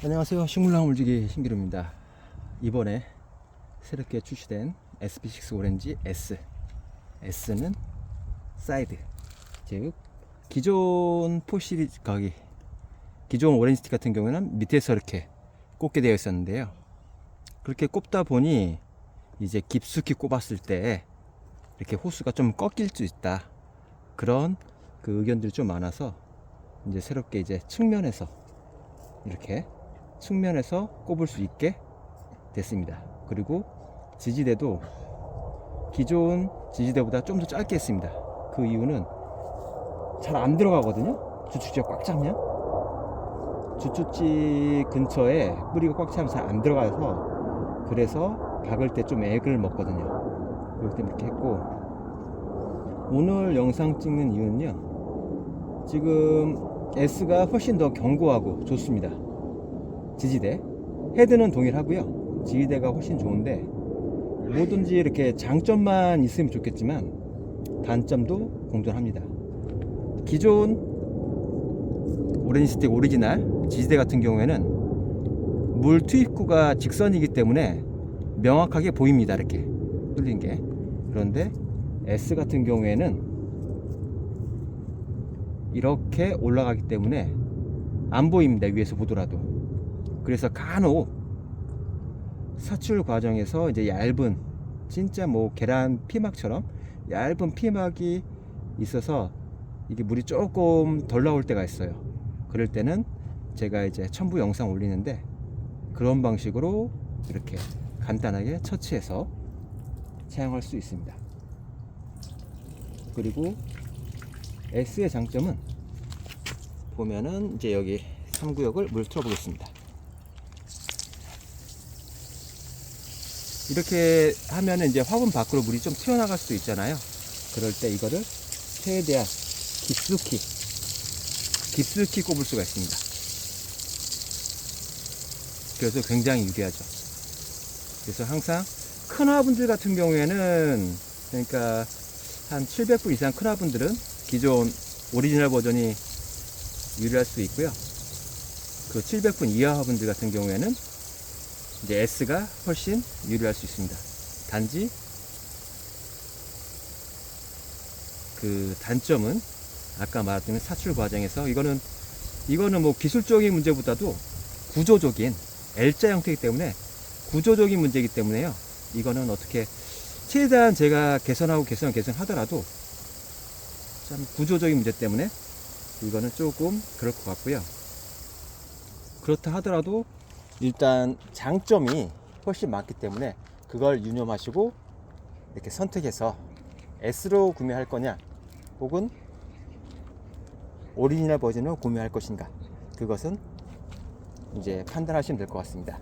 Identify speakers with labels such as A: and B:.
A: 안녕하세요. 식물나무 물지기 신기루입니다. 이번에 새롭게 출시된 SB6 오렌지 S. S는 사이드. 즉, 기존 포 시리즈, 거기, 기존 오렌지 스틱 같은 경우에는 밑에서 이렇게 꽂게 되어 있었는데요. 그렇게 꼽다 보니 이제 깊숙이 꼽았을 때 이렇게 호수가 좀 꺾일 수 있다. 그런 그 의견들이 좀 많아서 이제 새롭게 이제 측면에서 이렇게 측면에서 꼽을 수 있게 됐습니다. 그리고 지지대도 기존 지지대보다 좀 더 짧게 했습니다. 그 이유는 잘 안 들어가거든요. 주축지가 꽉 차면 주축지 근처에 뿌리가 꽉 차면 잘 안 들어가서 그래서 박을 때 좀 액을 먹거든요. 이렇게 이렇게 했고 오늘 영상 찍는 이유는요. 지금 S가 훨씬 더 견고하고 좋습니다. 지지대 헤드는 동일하고요. 지지대가 훨씬 좋은데 뭐든지 이렇게 장점만 있으면 좋겠지만 단점도 공존합니다. 기존 오렌지 스틱 오리지널 지지대 같은 경우에는 물 투입구가 직선이기 때문에 명확하게 보입니다 이렇게 뚫린 게. 그런데 S 같은 경우에는 이렇게 올라가기 때문에 안 보입니다 위에서 보더라도 그래서 간혹 사출 과정에서 이제 얇은 진짜 뭐 계란 피막처럼 얇은 피막이 있어서 이게 물이 조금 덜 나올 때가 있어요. 그럴 때는 제가 이제 첨부 영상 올리는데 그런 방식으로 이렇게 간단하게 처치해서 사용할 수 있습니다. 그리고 S의 장점은 보면은 이제 여기 3구역을 물 틀어 보겠습니다. 이렇게 하면은 이제 화분 밖으로 물이 좀 튀어나갈 수도 있잖아요. 그럴 때 이거를 최대한 깊숙이, 깊숙이 꼽을 수가 있습니다. 그래서 굉장히 유리하죠. 그래서 항상 큰 화분들 같은 경우에는 그러니까 한 700불 이상 큰 화분들은 기존 오리지널 버전이 유리할 수 있고요. 그 700분 이하 화분들 같은 경우에는 이제 S가 훨씬 유리할 수 있습니다. 단지 그 단점은 아까 말했던 사출 과정에서 이거는 이거는 뭐 기술적인 문제보다도 구조적인 L자 형태이기 때문에 구조적인 문제이기 때문에요. 이거는 어떻게 최대한 제가 개선하고 개선 개선하더라도 참 구조적인 문제 때문에 이거는 조금 그럴 것 같고요. 그렇다 하더라도 일단 장점이 훨씬 많기 때문에 그걸 유념하시고 이렇게 선택해서 S로 구매할 거냐 혹은 오리지널 버전으로 구매할 것인가 그것은 이제 판단하시면 될 것 같습니다.